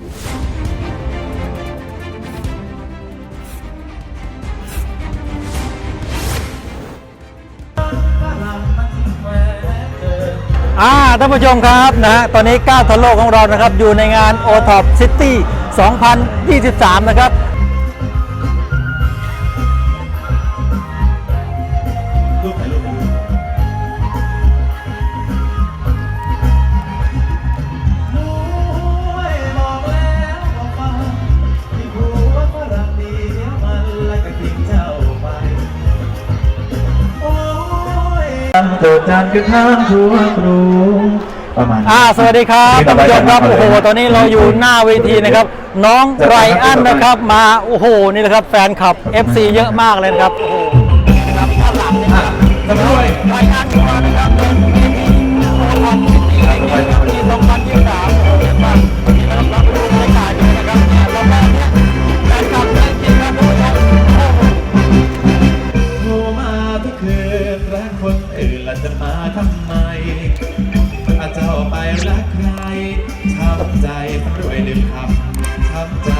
อ่าท่านผู้ชมครับนะฮะตอนนี้ก้าวทันโลกของเรานะครับ อยู่ในงาน o t o p City 2023 นะครับ ยโดดจานกระทางทั่วกรุงประมาณนี้อ่าสวัสดีครับท่านผู้ชมครับโอ้โหตอนนี้เราอยู่หน้าเวทีนะครับ น้องไรอันนะครับมาโอ้โหนี่นะครับ แฟนคลับ FC เยอะมากเลยนะครับโอ้โหนะครับด้านหลังนี่นะครับตำรวจไรอันมานะครับ อาเจ้าไปรักใครช้ำใจซ้ำรวยลืมคำช้ำใจ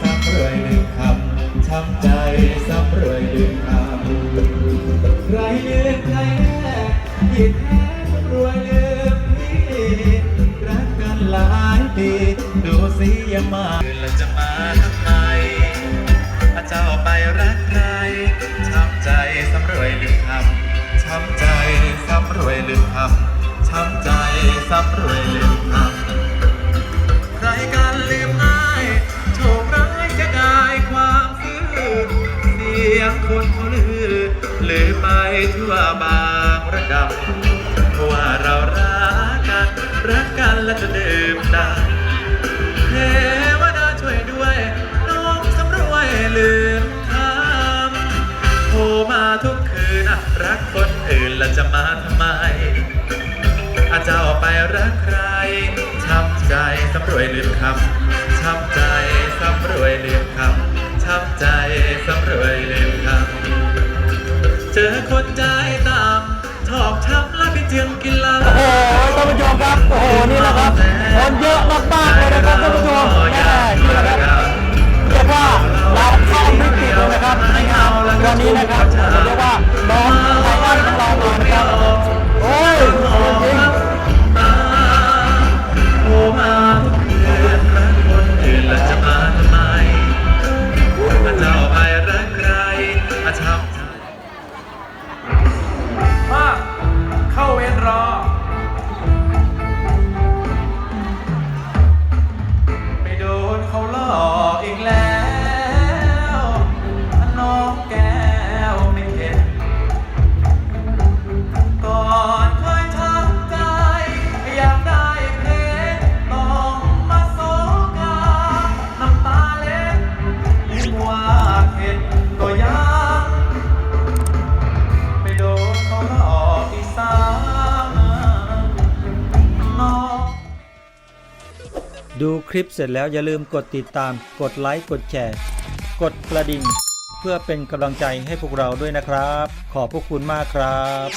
ซ้ำรวยลืมคำช้ำใจซ้ำรวยลืมคำใครลืมใครแน่ผิดแท้ซ้ำรวยลืมพี่รักกันหลายปีดูสิยังมาแล้วจะมาทำไมอาเจ้าไปรักใครช้ำใจสำรวยลืมคำช้ำใจสำรวยลืมคำ ช้ำใจสำรวยลืมคำใครกันลืมง่ายโชคร้ายจะกายความซื่อเสียงคนเขาลือลือไปทั่วบางระดับว่าเรารักกันรักกันและจะดื่มได้เทวดาช่วยด้วยน้องสำรวยลืมคำโทรมาทุกคืนนะรักคนอื่นแล้วจะมาทำไม อาเจ้าไปรักใครช้ำใจสำรวยลืมคำช้ำใจสำรวยลืมคำช้ำใจสำรวยลืมคำเจอคนใจตามชอบช้ำและไปเจียงกินเหล้าโอ้โหท่านผู้ชมครับ โอ้โห นี่แหละครับ คนเยอะมาก ดูคลิปเสร็จแล้วอย่าลืมกดติดตาม กดไลค์ กดแชร์ กดกระดิ่ง เพื่อเป็นกำลังใจให้พวกเราด้วยนะครับ ขอบพระคุณมากครับ